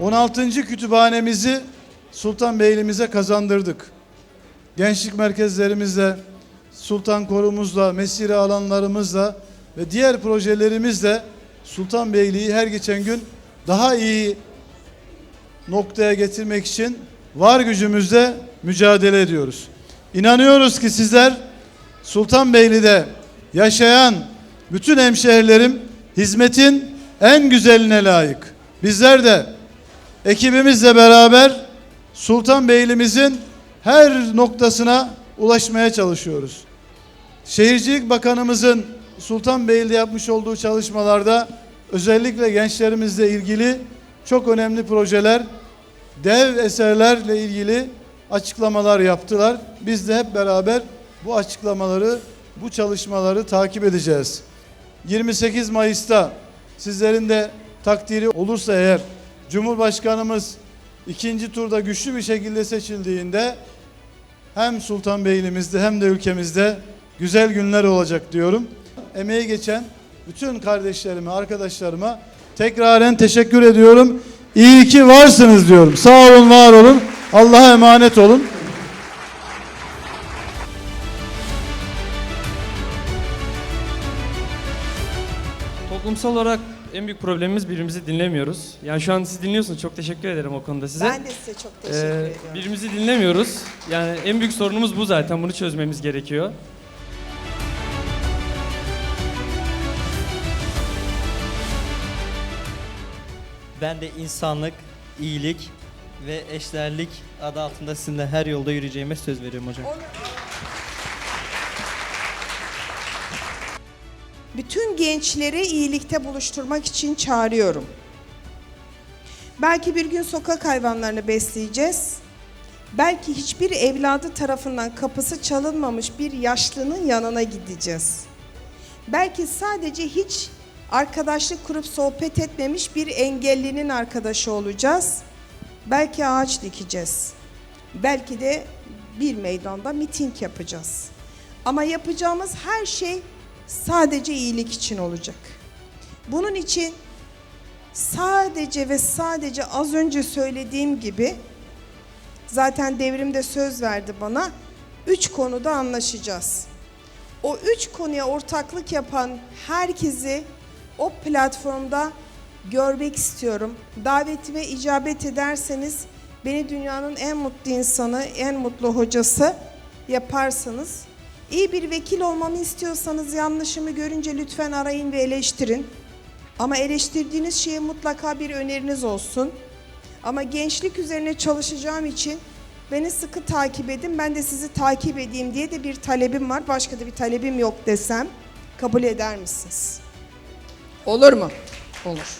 16. kütüphanemizi Sultanbeyli'mize kazandırdık. Gençlik merkezlerimizle, Sultan Korumuzla, mesire alanlarımızla ve diğer projelerimizle Sultanbeyli'yi her geçen gün daha iyi noktaya getirmek için var gücümüzle mücadele ediyoruz. İnanıyoruz ki sizler Sultanbeyli'de yaşayan bütün hemşehrilerim hizmetin en güzeline layık. Bizler de ekibimizle beraber Sultanbeyli'mizin her noktasına ulaşmaya çalışıyoruz. Şehircilik Bakanımızın Sultanbeyli'de yapmış olduğu çalışmalarda özellikle gençlerimizle ilgili çok önemli projeler, dev eserlerle ilgili açıklamalar yaptılar. Biz de hep beraber bu açıklamaları, bu çalışmaları takip edeceğiz. 28 Mayıs'ta sizlerin de takdiri olursa eğer Cumhurbaşkanımız ikinci turda güçlü bir şekilde seçildiğinde hem Sultanbeyli'mizde hem de ülkemizde güzel günler olacak diyorum. Emeği geçen bütün kardeşlerime, arkadaşlarıma tekraren teşekkür ediyorum. İyi ki varsınız diyorum. Sağ olun, var olun. Allah'a emanet olun. Toplumsal olarak en büyük problemimiz birbirimizi dinlemiyoruz. Yani şu an siz dinliyorsunuz. Çok teşekkür ederim o konuda size. Ben de size çok teşekkür Ee, ediyorum. birbirimizi dinlemiyoruz. Yani en büyük sorunumuz bu zaten. Bunu çözmemiz gerekiyor. Ben de insanlık, iyilik ve eşlerlik adı altında sizinle her yolda yürüyeceğime söz veriyorum hocam. Bütün gençleri iyilikte buluşturmak için çağırıyorum. Belki bir gün sokak hayvanlarını besleyeceğiz. Belki hiçbir evladı tarafından kapısı çalınmamış bir yaşlının yanına gideceğiz. Belki sadece hiç arkadaşlık kurup sohbet etmemiş bir engellinin arkadaşı olacağız. Belki ağaç dikeceğiz. Belki de bir meydanda miting yapacağız. Ama yapacağımız her şey sadece iyilik için olacak. Bunun için sadece ve sadece az önce söylediğim gibi zaten devrimde söz verdi bana. Üç konuda anlaşacağız. O üç konuya ortaklık yapan herkesi o platformda görmek istiyorum. Davetime icabet ederseniz beni dünyanın en mutlu insanı, en mutlu hocası yaparsanız iyi bir vekil olmamı istiyorsanız yanlışımı görünce lütfen arayın ve eleştirin. Ama eleştirdiğiniz şeye mutlaka bir öneriniz olsun. Ama gençlik üzerine çalışacağım için beni sıkı takip edin. Ben de sizi takip edeyim diye de bir talebim var. Başka da bir talebim yok desem kabul eder misiniz? Olur mu? Olur.